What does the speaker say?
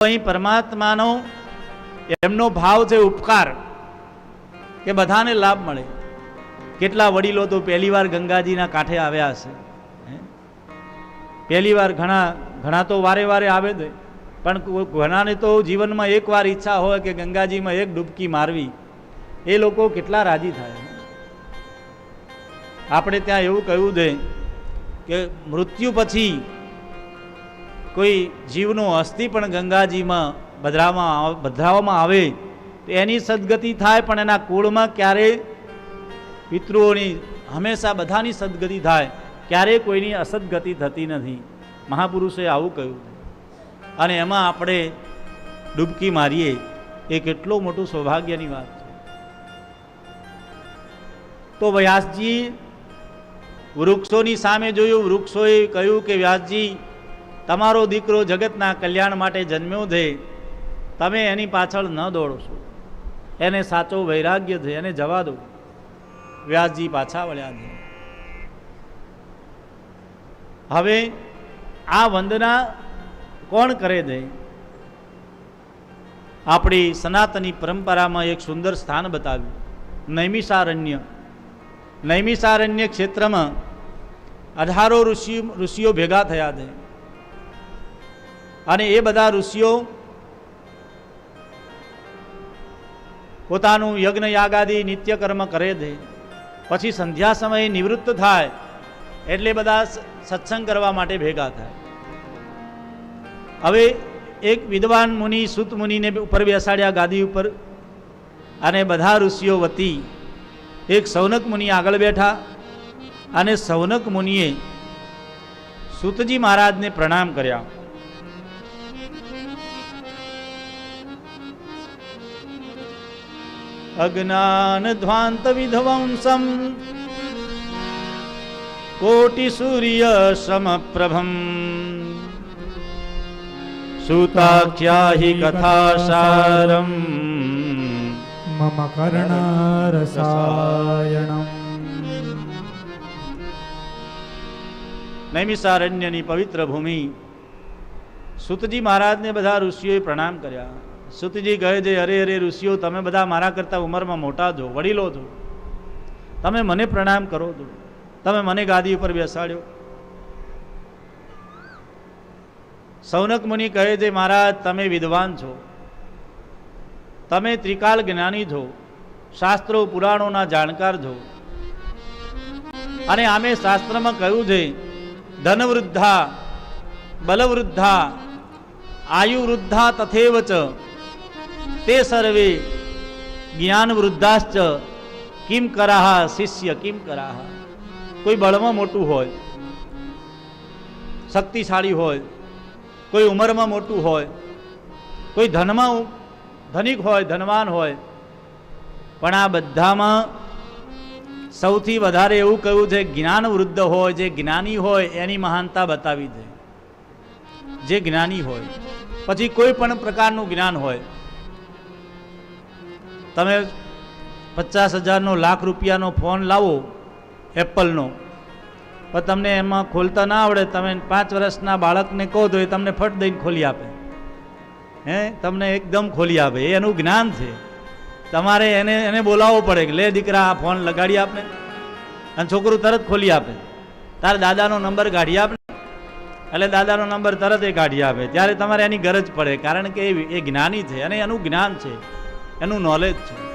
અહીં પરમાત્માનો એમનો ભાવ છે ઉપકાર, કે બધાને લાભ મળે. કેટલા વડીલો તો પહેલી વાર ગંગાજીના કાંઠે આવ્યા હશે? પહેલી વાર ઘણા ઘણા તો વારે વારે આવે દે પણ ઘણાને તો જીવનમાં એક વાર ઈચ્છા હોય કે ગંગાજીમાં એક ડૂબકી મારવી. એ લોકો કેટલા રાજી થાય આપણે ત્યાં એવું કહ્યું છે કે મૃત્યુ પછી કોઈ જીવનો અસ્થિ પણ ગંગાજીમાં બદરામાં બદરાવવામાં આવે, તો એની સદગતિ થાય, પણ એના કુળમાં ક્યારેય પિતૃઓની હંમેશા બધાની સદગતિ થાય, ક્યારેય કોઈની અસદગતિ થતી નથી. મહાપુરુષે આવું કહ્યું. અને એમાં આપણે ડૂબકી મારીએ, એ કેટલું મોટું સૌભાગ્યની વાત છે. તો વ્યાસજી વૃક્ષોની સામે જોયું, વૃક્ષોએ કહ્યું કે વ્યાસજી તમારો દીકરો જગતના કલ્યાણ માટે જન્મ્યો છે, તમે એની પાછળ ન દોડશો એને સાચો વૈરાગ્ય છે, એને જવા દો. વ્યાસજી પાછા વળ્યા છે. હવે આ વંદના કોણ કરે છે? આપણી સનાતની પરંપરામાં એક સુંદર સ્થાન બતાવ્યું. નૈમિષારણ્ય. નૈમિષારણ્ય ક્ષેત્રમાં અઢારો ઋષિ ઋષિઓ ભેગા થયા છે. અને એ બધા ઋષિઓ પોતાનું યજ્ઞ યાગાદી નિત્યકર્મ કરે છે. પછી સંધ્યા સમયે નિવૃત્ત થાય, એટલે બધા સત્સંગ કરવા માટે ભેગા થાય. હવે એક વિદ્વાન મુનિ, સુત મુનિને ઉપર બેસાડ્યા ગાદી ઉપર અને બધા ઋષિઓ વતી એક સૌનક મુનિ આગળ બેઠા અને સૌનક મુનિએ સુતજી મહારાજને પ્રણામ કર્યા. અજ્ઞાન ધ્વાંત વિધ્વંસમ કોટિ સૂર્ય સમપ્રભમ સુતાખ્યાહી કથાસારમ મમ કર્ણરસાયણમ નૈમિષારણ્યની પવિત્ર ભૂમિ સુતજી મહારાજને બધા ઋષિઓએ પ્રણામ કર્યા। સુતજી કહે છે, અરે અરે, ઋષિઓ, તમે બધા મારા કરતાં ઉંમરમાં મોટા છો, વડીલો છો. તમે મને પ્રણામ કરો છો. તમે મને ગાદી ઉપર બેસાડ્યો. સૌનક મુનિ કહે છે, મહારાજ, તમે વિદ્વાન છો. તમે ત્રિકાલ જ્ઞાની છો. શાસ્ત્રો પુરાણોના જાણકાર છો. અને આમે શાસ્ત્રમાં કહ્યું છે, ધનવૃદ્ધા, બલવૃદ્ધા, આયુવૃદ્ધા તથેવ ચ તે સર્વે જ્ઞાન વૃદ્ધાશ્ચ કિમ કરાહા શિષ્ય કિમ કરાહા કોઈ બળમાં મોટું હોય શક્તિશાળી હોય કોઈ ઉંમરમાં મોટું હોય કોઈ ધનમાં ધનિક હોય ધનવાન હોય પણ આ બધામાં સૌથી વધારે એવું કહ્યું છે જ્ઞાન વૃદ્ધ હોય જે જ્ઞાની હોય એની મહાનતા બતાવી દે જે જ્ઞાની હોય પછી કોઈ પણ પ્રકારનું જ્ઞાન હોય તમે પચાસ હજારનો લાખ રૂપિયાનો ફોન લાવો એપલનો. પણ તમને એમાં ખોલતા ના આવડે. તમે પાંચ વર્ષના બાળકને કહો તો એ તમને ફટ દઈને ખોલી આપે. હે? તમને એકદમ ખોલી આપે. એનું જ્ઞાન છે. તમારે એને એને બોલાવવો પડે કે, લે દીકરા, આ ફોન લગાડી આપને. અને છોકરું તરત ખોલી આપે. તારે દાદાનો નંબર કાઢી આપને. એટલે દાદાનો નંબર તરત એ કાઢી આપે. ત્યારે તમારે એની ગરજ પડે. કારણ કે એ જ્ઞાની છે અને એનું જ્ઞાન છે. એનું નોલેજ છે.